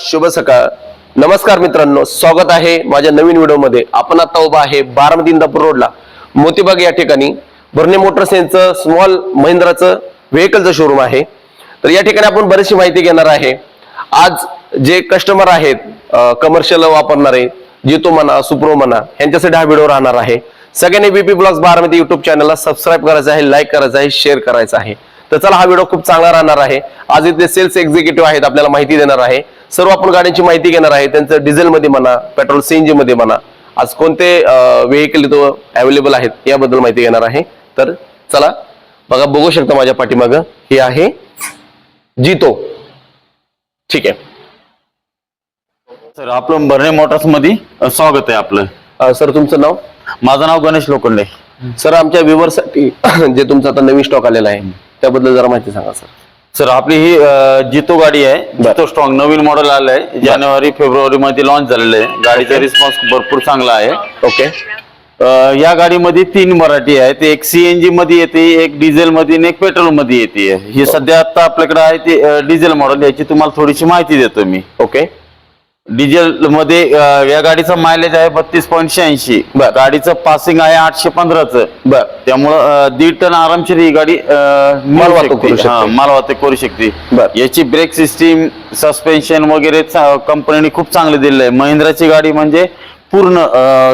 शुभ सकाळ. नमस्कार मित्रांनो स्वागत आहे माझ्या नवीन व्हिडिओमध्ये. आपण आता उभा आहे बारामती इंदापूर रोडला. मोतीबाग या ठिकाणी भरणे मोटर्स यांचं स्मॉल महिंद्राचं व्हेकलचं शोरूम आहे. तर या ठिकाणी आपण बरीचशी माहिती घेणार आहे. आज जे कस्टमर आहेत कमर्शियल वापरणारे जितो म्हणा सुप्रो म्हणा यांच्यासाठी हा व्हिडिओ राहणार आहे. सगळ्यांनी बीपी ब्लॉग्स बारामती युट्यूब चॅनलला सबस्क्राईब करायचं आहे लाईक करायचं आहे शेअर करायचं आहे. तर चला हा व्हिडिओ खूप चांगला राहणार आहे. आज इथले सेल्स एक्झिक्युटिव्ह आहेत आपल्याला माहिती देणार आहे. सर्व आपण गाड्यांची माहिती घेणार आहे. त्यांचं डिझेल मध्ये म्हणा पेट्रोल सीएनजी मध्ये म्हणा आज कोणते व्हेकल इथं अवेलेबल आहेत याबद्दल माहिती घेणार आहे. तर चला बघा बघू शकता माझ्या पाठीमागं. हे आहे जितो. ठीक आहे. सर आपलं बर्णे मोटर्समध्ये स्वागत आहे आपलं. अं, सर तुमचं नाव? माझं नाव गणेश लोखंडे. सर आमच्या व्ह्युअरसाठी जे तुमचं आता नवीन स्टॉक आलेला आहे त्याबद्दल जरा माहिती सांगा सर. सर आपली ही अ, जितो गाडी आहे. जितो स्ट्रॉंग नवीन मॉडेल आलं आहे जानेवारी फेब्रुवारी मध्ये लॉन्च झालेलं आहे. गाडीचा रिस्पॉन्स भरपूर चांगला आहे. ओके. अ, या गाडीमध्ये तीन मराठी आहेत एक सीएनजी मध्ये येते एक डिझेल मध्ये आणि एक पेट्रोलमध्ये येते. ही सध्या आता आपल्याकडे आहे ते डिझेल मॉडेल याची तुम्हाला थोडीशी माहिती देतो मी. ओके. डिझेल मध्ये या गाडीचा मायलेज आहे बत्तीस पॉईंट शहाऐंशी. बर. गाडीचं पासिंग आहे आठशे पंधराचं. बर. त्यामुळं दीड टन आरामशीर ही गाडी अं, नेऊ माल वाहतूक शकते. करू शकते. हा, करू शकते. बर. याची ब्रेक सिस्टीम सस्पेन्शन वगैरे कंपनीने खूप चांगले दिलेलं आहे. महिंद्राची गाडी म्हणजे पूर्ण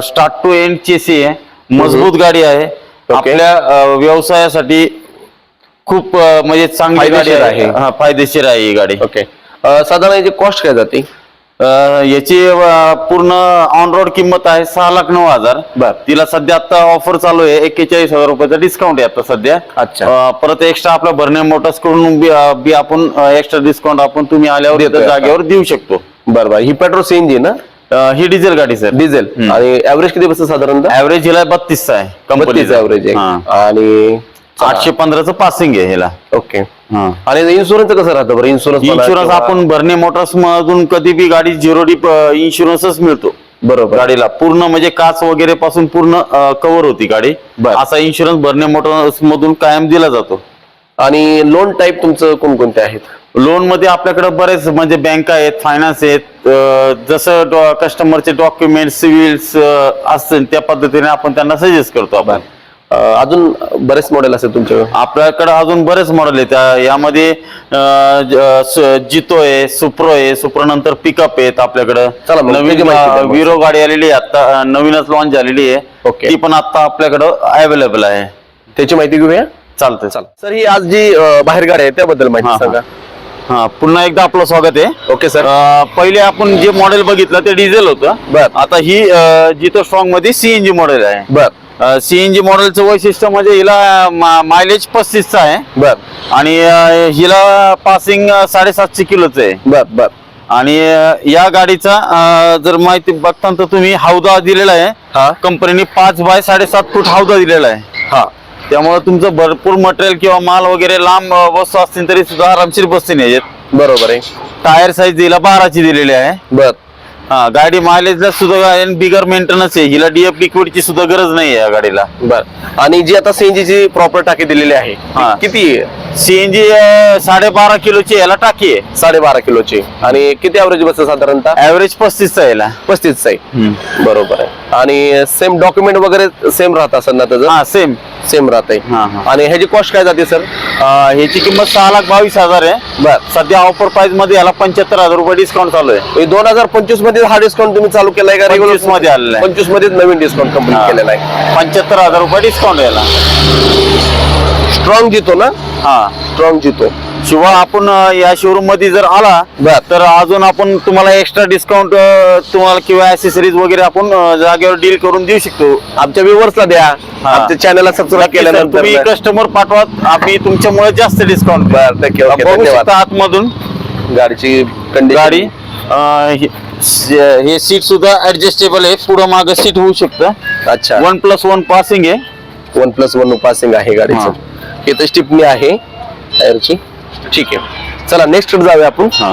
स्टार्ट टू एंड चेसी आहे. मजबूत गाडी आहे. आपल्या अं, व्यवसायासाठी खूप अं, म्हणजे चांगली गाडी फायदेशीर आहे. आहे. हा, फायदेशीर आहे ही गाडी. ओके. अं, साधारण याची कॉस्ट काय जाते? याची पूर्ण ऑन रोड किंमत आहे सहा लाख नऊ हजार बर. तिला सध्या आता ऑफर चालू आहे एक्केचाळीस हजार रुपयाचा डिस्काउंट आहे आता सध्या अच्छा. अं, परत एक्स्ट्रा आपल्या भरणे मोटर्सकडून बी अं, बी आपण एक्स्ट्रा डिस्काउंट आपण तुम्ही आल्यावर देतोय. जागेवर देऊ शकतो बरं बरं ही पेट्रोल सीएनजी ना अं, ही डिझेल गाडी सर डिझेल. आणि ऍव्हरेज किती बसतं साधारणतः ऍव्हरेज हिला बत्तीस आहे बत्तीस कंपनीचा ऍव्हरेज आहे. आणि आठशे पंधराचं पासिंग आहे ह्याला. ओके. हा. आणि इन्शुरन्स कसं राहतं बरं? इन्शुरन्स इन्शुरन्स आपण भरणे मोटर्स मधून कधी बी गाडी झिरो डिप इन्शुरन्सच मिळतो. बरोबर. गाडीला. पूर्ण म्हणजे काच वगैरे पासून पूर्ण कव्हर होती गाडी. असा इन्शुरन्स भरणे मोटर्स मधून कायम दिला जातो. आणि लोन टाईप तुमचं कोणकोणते आहेत? लोनमध्ये आपल्याकडे बरेच म्हणजे बँक आहेत फायनान्स आहेत जसं कस्टमरचे डॉक्युमेंट सिव्हिल्स असतील त्या पद्धतीने आपण त्यांना सजेस्ट करतो आपण. अजून बरेच मॉडेल असेल तुमच्याकडे? आपल्याकडे अजून बरेच मॉडेल आहेत. त्या- यामध्ये अं, ज- स- जितो आहे सुप्रो आहे सुप्रो नंतर पिकअप आहेत आपल्याकडं. चला मग, नवीन त्याची माहिती द्या अं, मग. विरो गाडी आलेली आहे आता अं, नवीनच लॉन्च झालेली आहे. ओके. ती पण आता आपल्याकडं अवेलेबल आहे. त्याची माहिती घेऊया? चालतंय. चला. सर ही आज जी अं, बाहेर गाडी आहे त्याबद्दल माहिती. सांगा. हा पुन्हा एकदा आपलं स्वागत आहे. ओके सर पहिले आपण जे मॉडेल बघितलं ते डिझेल होतं. बर. आता ही जितो स्ट्रॉंगमध्ये सीएनजी मॉडेल आहे. बर. सीएनजी मॉडेलचं वैशिष्ट्य म्हणजे हिला मायलेज पस्तीसचा आहे. बर. आणि हिला पासिंग साडेसातशे किलोचं आहे. बर बर. आणि या गाडीचा जर माहिती बघता तर तुम्ही हौदा दिलेला आहे. हा. कंपनीने पाच बाय साडेसात फूट हौदा दिलेला आहे. हा. त्यामुळे तुमचं भरपूर मटेरियल किंवा माल वगैरे लांब वस्तू असतील तरी सुद्धा आरामशीर बसते नाही याच्यात बरोबर आहे. टायर साईज हिला बाराची दिलेली आहे. बर. हा गाडी मायलेजला सुद्धा बिगर मेंटेनन्स आहे. हिला डीएफ लिक्विडची सुद्धा गरज नाही आहे या गाडीला. बर. आणि जी आता सीएनजी ची प्रॉपर टाकी दिलेली आहे हा. किती आहे? सीएनजी साडेबारा किलोची याला टाकी आहे. साडेबारा किलोची. आणि किती ऍव्हरेज बसतं साधारणतः? ऍव्हरेज पस्तीसचा याला. पस्तीस आहे. बरोबर आहे. आणि सेम डॉक्युमेंट वगैरे सेम राहत असेल ना त्याचं? हा सेम सेम राहते हा, हा. आणि ह्याची कॉस्ट काय जाते सर ह्याची किंमत सहा लाख बावीस हजार आहे. बर. सध्या ऑफर प्राइसमध्ये याला पंच्याहत्तर हजार रुपये डिस्काउंट चालू आहे. दोन हजार पंचवीसमध्ये हा डिस्काउंट तुम्ही चालू केलाय का 25 मध्ये आलेला आहे. पंचवीसमध्ये नवीन डिस्काउंट कंप्लीट केलेला आहे. पंच्याहत्तर हजार रुपये डिस्काउंट याला. स्ट्रॉंग जितो ना? हा. स्ट्रॉंग जितो. शिवाय आपण या शोरूममध्ये जर आला बर. तर अजून आपण तुम्हाला एक्स्ट्रा डिस्काउंट तुम्हाला किंवा ऍसेसरीज वगैरे आपण अं, जागेवर डील करून देऊ शकतो. आमच्या व्ह्युअर्सला द्या. आमच्या चॅनलला सबस्क्राईब sir, तुम्ही केल्यानंतर कस्टमर पाठवा. आम्ही तुमच्यामुळे जास्त डिस्काउंट बर नक्की ओके बघू धन्यवाद. शकता आतमधून. गाडीची कंडिशन गाडी अं, हे हे सीट सुद्धा ऍडजस्टेबल आहे. पुढं मागं सीट होऊ शकतं. अच्छा. वन प्लस वन पासिंग आहे. वन प्लस वन पासिंग आहे गाडीचं. इथं स्टिपनी आहे. टायरची ठीक आहे. चला नेक्स्ट जाऊया आपण. हा.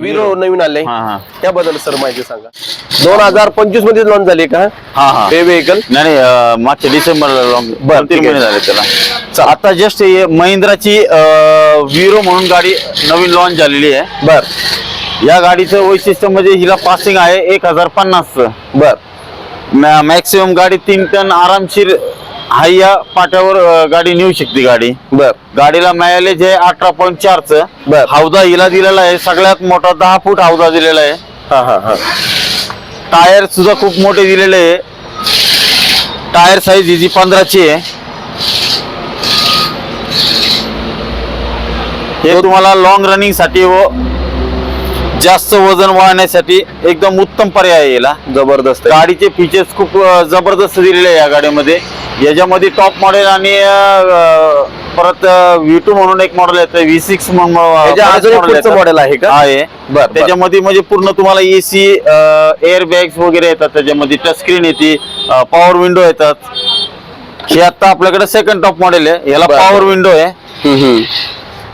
विरो नवीन आले हा हा. त्याबद्दल सर माहिती सांगा. दोन हजार पंचवीसमध्ये लॉन्च झाली का? हा हा. हे व्हेकल नाही नाही अं, मागच्या डिसेंबरला बरं, दोन तीन ठीक आहे. महिने झाले त्याला. आता जस्ट महिंद्राची विरो म्हणून गाडी नवीन लॉन्च झालेली आहे. बर. या गाडीचं वैशिष्ट्य म्हणजे हिला पासिंग आहे एक हजार पन्नासचं. बर. मॅक्सिमम गाडी तीन टन आरामशीर हाय्या पाट्यावर अं, गाडी नेऊ शकते गाडी. बर. गाडीला मायलेज आहे अठरा पॉईंट चारचं. बर. हौदा हिला दिलेला आहे. सगळ्यात मोठा दहा फूट हौदा दिलेला आहे. हा हा हा. टायर सुद्धा खूप मोठे दिलेले आहे. टायर साईज हिची पंधराची आहे. हे तुम्हाला लॉंग रनिंगसाठी व जास्त वजन वाढण्यासाठी एकदम उत्तम पर्याय याला जबरदस्त. गाडीचे फीचर्स खूप जबरदस्त दिलेले आहे या गाडीमध्ये याच्यामध्ये टॉप मॉडेल आणि परत व्ही टू म्हणून एक मॉडेल येतं व्ही सिक्स पुढचं model आहे का? आहे. त्याच्यामध्ये म्हणजे पूर्ण तुम्हाला एसी एअर बॅग्स वगैरे येतात त्याच्यामध्ये टच स्क्रीन येते पॉवर विंडो येतात हे आता आपल्याकडे सेकंड टॉप मॉडेल आहे याला पॉवर. विंडो आहे.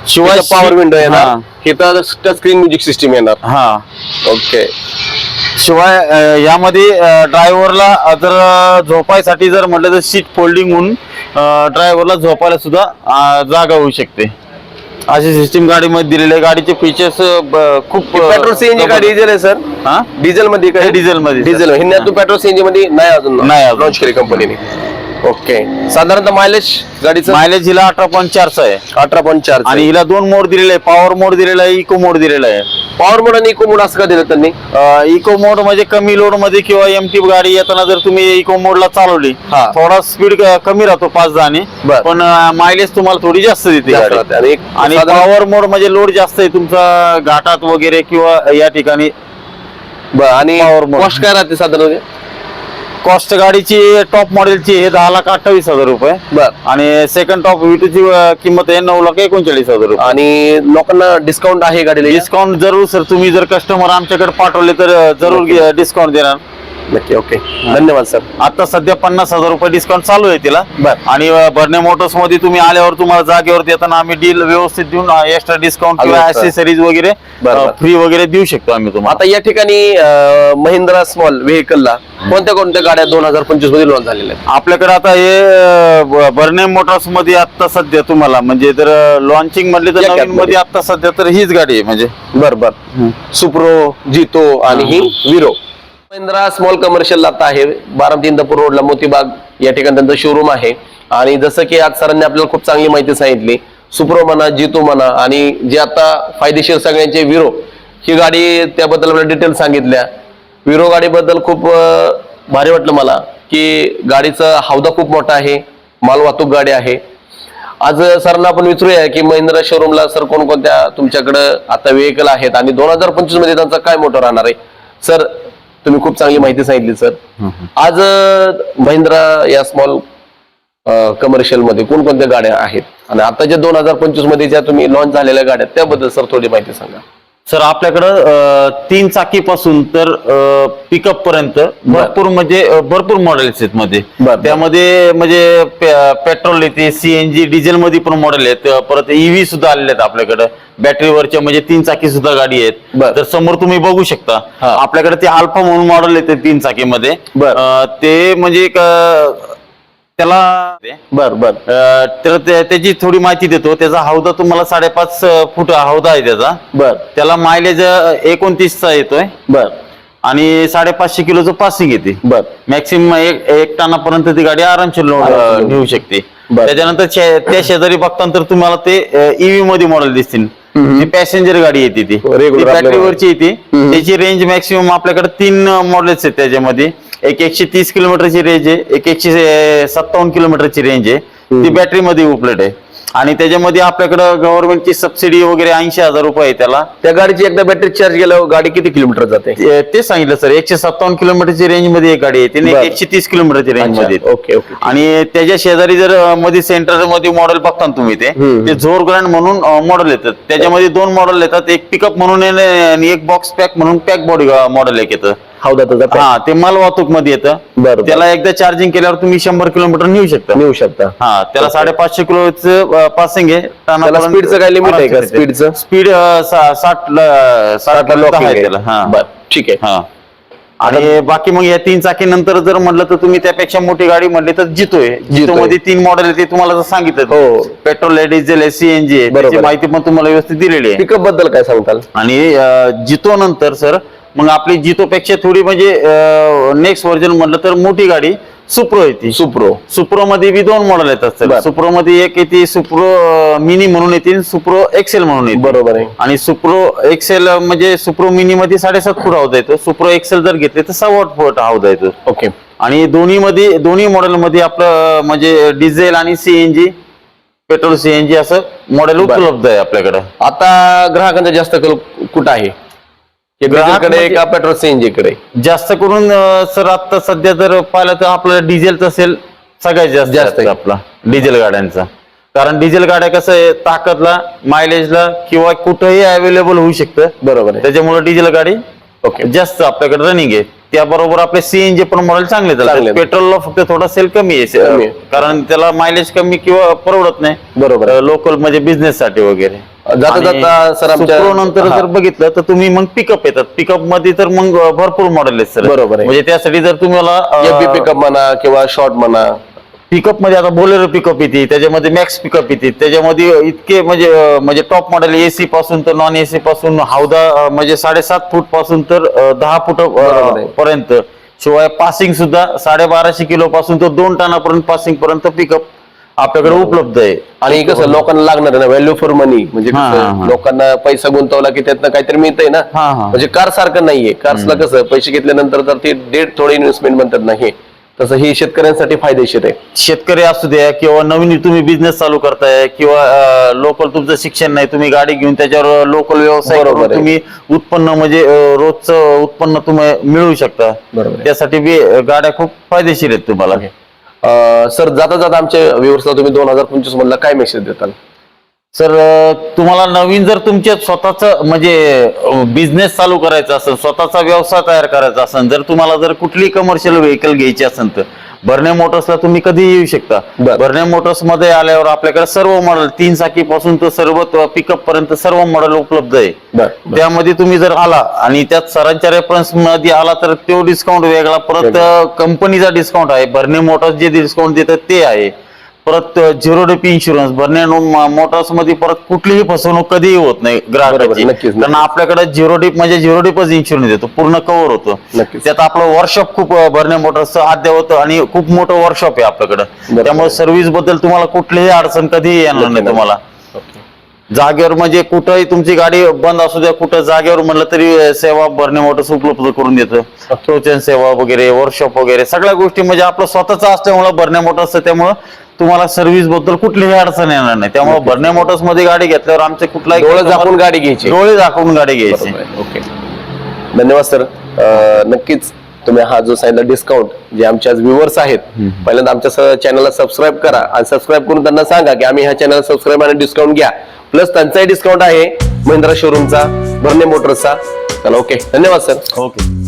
शिवाय पॉवर विंडो येणार. हा. इथं टच स्क्रीन म्युझिक सिस्टीम येणार. हा. ओके शिवाय यामध्ये ड्रायव्हरला जर झोपायसाठी जर म्हटलं तर सीट फोल्डिंग होऊन ड्रायव्हरला झोपायला सुद्धा जागा होऊ शकते. अशी सिस्टीम गाडीमध्ये दिलेली आहे. गाडीचे फीचर्स खूप पेट्रोल सीएनजी का डिझेल आहे सर हा? डिझेल मध्ये डिझेल मध्ये. डिझेल तू पेट्रोल सीएनजी मध्ये नाही अजून नाही. लॉन्च केली कंपनीने ओके साधारणतः मायलेज गाडीचं मायलेज हिला अठरा पॉईंट चारचा आहे अठरा पॉईंट चार आणि हिला दोन मोड दिलेले आहे पॉवर मोड दिलेला आहे इको मोड दिलेला आहे पॉवर मोड आणि इको मोड असं का दिलं त्यांनी इको मोड म्हणजे कमी लोडमध्ये किंवा एमटी गाडी येताना जर तुम्ही इको मोडला चालवली हा. थोडा स्पीड कमी राहतो पाच दहाने बर. पण मायलेज तुम्हाला थोडी जास्त देते जास्त गाडी. राहते. आणि एक आणि साधारण- पॉवर मोड म्हणजे लोड जास्त आहे तुमचा घाटात वगैरे किंवा या ठिकाणी बर आणि Power mode. कॉस्ट काय राहते साधारण कॉस्ट गाडीची टॉप मॉडेलची हे दहा लाख अठ्ठावीस हजार रुपये. बर. आणि सेकंड टॉप ची किंमत आहे नऊ लाख एकोणचाळीस हजार रुपये. आणि लोकांना डिस्काउंट आहे गाडीला? डिस्काउंट जरूर सर तुम्ही जर कस्टमर आमच्याकडे पाठवले तर जरूर डिस्काउंट देणार. नक्की ओके धन्यवाद सर आता सध्या पन्नास हजार रुपये डिस्काउंट चालू आहे तिला. बर. आणि अ, भरणे मोटर्समध्ये तुम्ही आल्यावर तुम्हाला जागेवर देताना आम्ही डील व्यवस्थित देऊन एक्स्ट्रा डिस्काउंट किंवा. ऍसेसरीज वगैरे बर, बर. फ्री वगैरे देऊ शकतो आम्ही तुम्हाला. आता या ठिकाणी अं, महिंद्रा स्मॉल व्हेकलला कोणत्या कोणत्या गाड्या दोन हजार पंचवीसमध्ये लॉन्च झालेल्या आहेत? आपल्याकडे आता हे अ, ब- भरणे मोटर्समध्ये आता सध्या तुम्हाला म्हणजे जर लॉन्चिंग म्हटले तर नवीन category. मध्ये आता सध्या तर हीच गाडी आहे म्हणजे. बर बर. सुप्रो जितो आणि ही विरो महिंद्रा स्मॉल कमर्शियल आता आहे. बारामती इंदापूर रोडला मोतीबाग या ठिकाणी त्यांचं शोरूम आहे. आणि जसं की आज सरांनी आपल्याला खूप चांगली माहिती सांगितली सुप्रो म्हणा जितू म्हणा आणि जे आता फायदेशीर सगळ्यांचे विरो ही गाडी त्याबद्दल आपल्याला डिटेल सांगितल्या. विरो गाडीबद्दल खूप भारी वाटलं मला की गाडीचा हौदा खूप मोठा आहे माल वाहतूक गाडी आहे. आज सरांना आपण विचारूया की महिंद्रा शोरूमला सर कोणकोणत्या तुमच्याकडं आता व्हेकल आहेत आणि दोन हजार पंचवीसमध्ये त्यांचा काय मोठं राहणार आहे? सर तुम्ही खूप चांगली माहिती सांगितली सर. आज महिंद्रा या स्मॉल कमर्शियलमध्ये कोणकोणत्या गाड्या आहेत? आणि आता ज्या दोन हजार पंचवीसमध्ये ज्या तुम्ही लॉन्च झालेल्या गाड्या त्याबद्दल सर थोडी माहिती सांगा. सर आपल्याकडं तीन चाकीपासून तर पिकअप पर्यंत भरपूर म्हणजे भरपूर मॉडेल्स आहेत मध्ये. त्यामध्ये म्हणजे पेट्रोल येते सीएनजी डिझेल मध्ये पण मॉडेल आहेत. परत ईव्ही सुद्धा आलेले आहेत आपल्याकडे बॅटरीवरच्या म्हणजे तीन चाकी सुद्धा गाडी आहेत. तर समोर तुम्ही बघू शकता. आपल्याकडे ते अल्फा म्हणून मॉडेल येते तीन चाकीमध्ये. ते म्हणजे त्याला बर बर. तर ते- त्याची थोडी माहिती देतो. त्याचा हौदा तुम्हाला साडेपाच फूट हौदा आहे त्याचा. बर. त्याला मायलेज एकोणतीसचा येतोय. बर. आणि साडेपाचशे किलोचं पासिंग येते. बर. मॅक्सिमम एक एक टनापर्यंत ती गाडी आरामशीर लोड नेऊ शकते. बरं. त्याच्यानंतर त्या शेजारी बघताना तर तुम्हाला ते ईव्ही मध्ये मॉडेल दिसतील. पॅसेंजर गाडी येते ती. हो, बॅटरीवरची येते. त्याची रेंज मॅक्सिमम आपल्याकडे तीन मॉडेल्स आहेत त्याच्यामध्ये. एक एकशे तीस किलोमीटरची रेंज आहे. एक एकशे सत्तावन्न किलोमीटरची रेंज आहे. ती बॅटरी मध्ये उपलब्ध आहे. आणि त्याच्यामध्ये आपल्याकडं गव्हर्नमेंटची सबसिडी वगैरे ऐंशी हजार रुपये आहे त्याला. त्या गाडीची एकदा बॅटरी चार्ज केल्यावर गाडी किती किलोमीटर जाते? ते- ते सांगितलं सर एकशे सत्तावन्न किलोमीटरची रेंजमध्ये एक गाडी बरं. एक एकशे तीस किलोमीटरची रेंजमध्ये. ओके ओके आणि त्याच्या शेजारी जर अ, मध्ये सेंटरमध्ये मॉडेल बघता ना तुम्ही ते हम्म. ते झोर ग्रँड म्हणून मॉडेल येतात. त्याच्यामध्ये दोन मॉडेल येतात. एक पिकअप म्हणून आहे आणि एक बॉक्स पॅक म्हणून पॅक बॉडी मॉडेल एक येतं. हौदाचा हा ते माल वाहतूकमध्ये येतं. बरोबर. त्याला एकदा चार्जिंग केल्यावर तुम्ही शंभर किलोमीटर नेऊ शकता. नेऊ शकता. हा त्याला साडेपाचशे किलोचं पासिंग आहे. त्याला स्पीडचं काय लिमिट आहे का? स्पीडचं स्पीड साठ साठ. त्याला हा. बर ठीक आहे. हा. आणि बाकी मग या तीन चाकी नंतर जर म्हटलं तर तुम्ही त्यापेक्षा मोठी गाडी म्हटली तर जितो आहे जितो. मध्ये तीन मॉडेल आहे ते तुम्हाला जर सांगितलं हो. पेट्रोल आहे डिझेल आहे सीएनजी आहे. त्याची. माहिती पण तुम्हाला व्यवस्थित दिलेली आहे. पिकअपबद्दल काय सांगताल? आणि जितो नंतर सर मग आपली जितो पेक्षा थोडी म्हणजे नेक्स्ट व्हर्जन म्हटलं तर मोठी गाडी सुप्रो येते सुप्रो सुप्रो मध्ये बी दोन मॉडेल येतात. सर सुप्रो मध्ये एक येते सुप्रो मिनी म्हणून येते सुप्रो एक्सेल म्हणून येते. बरोबर आहे. आणि सुप्रो एक्सेल म्हणजे सुप्रो मिनी मध्ये साडेसात फूट हौदा येतो सुप्रो एक्सेल जर घेतले तर सव्वा फूट हौदा येतो ओके. आणि दोन्ही मध्ये दोन्ही मॉडेल मध्ये आपलं म्हणजे डिझेल आणि सीएनजी पेट्रोल सीएनजी असं मॉडेल उपलब्ध आहे आपल्याकडे. आता ग्राहकांचा जास्त कल कुठं आहे? ग्राहककडे म्हणजे- का पेट्रोल सीएनजी कडे? जास्त करून सर आता सध्या जर पाहिलं तर आपलं डिझेलचं असेल सगळ्यात जास्त जास्त आहे. आपला डिझेल गाड्यांचा. कारण डिझेल गाड्या कसं आहे ताकदला मायलेजला किंवा कुठंही अवेलेबल होऊ शकतं. बरोबर आहे. त्याच्यामुळे डिझेल गाडी ओके. जास्त आपल्याकडे रनिंग आहे. त्याबरोबर आपले सीएनजी पण मॉडेल चांगले चांगले चालतात आहेत. पेट्रोलला फक्त थोडा सेल कमी कमी आहे. आहे. कारण त्याला मायलेज कमी किंवा परवडत नाही. बरोबर आहे. लोकल म्हणजे बिझनेस साठी वगैरे. जाता जाता सर आमच्या- नंतर. जर बघितलं तर तुम्ही मग पिकअप येतात पिकअपमध्ये तर मग भरपूर मॉडेल आहेत सर बरोबर आहे. म्हणजे त्यासाठी जर तुम्हाला पिकअप म्हणा किंवा शॉर्ट म्हणा पिकअपमध्ये आता बोलेरो पिकअप येते त्याच्यामध्ये मॅक्स पिकअप येते त्याच्यामध्ये इतके म्हणजे अं, म्हणजे टॉप मॉडेल एसी पासून तर नॉन एसी पासून हौदा अं, म्हणजे साडेसात फूटपासून तर अं, दहा फूट अं, बरोबर आहे. पर्यंत शिवाय पासिंग सुद्धा साडेबाराशे किलो पासून तर दोन टनापर्यंत पासिंग पर्यंत पिकअप आपल्याकडे उपलब्ध आहे. आणि कसं लोकांना लागणार आहे ना व्हॅल्यू फॉर मनी म्हणजे हा, कसं हा, हा. लोकांना पैसा गुंतवला की त्यातनं काहीतरी मिळतंय ना? हा, हा. म्हणजे कार सारखं नाहीये. कार्सला कसं पैसे घेतल्यानंतर तर ते डेट थोडे इन्व्हेस्टमेंट म्हणतात नाही तसं ही शेतकऱ्यांसाठी फायदेशीर आहे. शेतकरी असू द्या किंवा नवीन तुम्ही बिझनेस चालू करताय किंवा लोकल तुमचं शिक्षण नाही तुम्ही गाडी घेऊन त्याच्यावर लोकल व्यवसाय बरोबर करून आहे. तुम्ही उत्पन्न म्हणजे अं, रोजचं उत्पन्न तुम्ही मिळवू शकता. बरोबर आहे. त्यासाठी बी अं, गाड्या खूप फायदेशीर आहेत तुम्हाला. सर जाता जाता आमच्या व्ह्युअर्सला तुम्ही दोन हजार पंचवीस मधला काय मेसेज देताल? सर तुम्हाला नवीन जर तुमच्या स्वतःच म्हणजे बिझनेस चालू करायचा असेल स्वतःचा व्यवसाय तयार करायचा असेल जर तुम्हाला जर कुठली कमर्शियल व्हेकल घ्यायची असेल तर बर्ने मोटर्सला तुम्ही कधी येऊ शकता? बरं. बर्ने मोटर्समध्ये आल्यावर आपल्याकडे सर्व मॉडेल तीन चाकी पासून तर सर्व पिकअप पर्यंत सर्व मॉडेल उपलब्ध आहे. त्यामध्ये तुम्ही जर आला आणि त्यात सरांच्या रेफरन्समध्ये आला तर तो डिस्काउंट वेगळा. परत कंपनीचा डिस्काउंट आहे. बर्ने मोटर्स जे डिस्काउंट देतात ते आहे. परत झिरो डेपी इन्शुरन्स बर्ने मोटर्समध्ये परत कुठलीही फसवणूक कधीही होत नाही ग्राहकाची. नक्कीच, कारण आपल्याकडे झिरो डिप म्हणजे झिरो डिपच इन्शुरन्स देतो पूर्ण कव्हर होतो. नक्कीच. त्यात आपलं वर्कशॉप खूप अं, भरणे मोटर्सचं अद्यावत आणि खूप मोठं वर्कशॉप आहे आपल्याकडे. बरोबर. त्यामुळे सर्व्हिसबद्दल तुम्हाला कुठलीही अडचण कधीही येणार नाही तुम्हाला. जागेवर म्हणजे कुठंही तुमची गाडी बंद असू द्या कुठं जागेवर म्हणलं तरी अं, सेवा भरणे मोटर्स उपलब्ध करून देतं. सेवा वगैरे वर्कशॉप वगैरे सगळ्या गोष्टी म्हणजे आपलं स्वतःच असल्यामुळे भरणे मोटर्स त्यामुळे तुम्हाला सर्व्हिसबद्दल कुठलीही अडचण येणार नाही. त्यामुळे भरणे मोटर्समध्ये गाडी घेतल्यावर आमचे कुठलाही डोळे झाकून गाडी घ्यायची. डोळे झाकून गाडी घ्यायची. ओके. धन्यवाद सर. नक्कीच तुम्ही हा जो सांगितला डिस्काउंट जे आमचे आज व्ह्युअर्स आहेत पहिल्यांदा आमच्या चॅनलला सबस्क्राईब करा आणि सबस्क्राईब करून त्यांना सांगा की आम्ही ह्या चॅनल सबस्क्राईब आणि डिस्काउंट घ्या. प्लस त्यांचाही डिस्काउंट आहे महिंद्रा शोरूमचा भरणे मोटर्सचा चला ओके. धन्यवाद सर. ओके.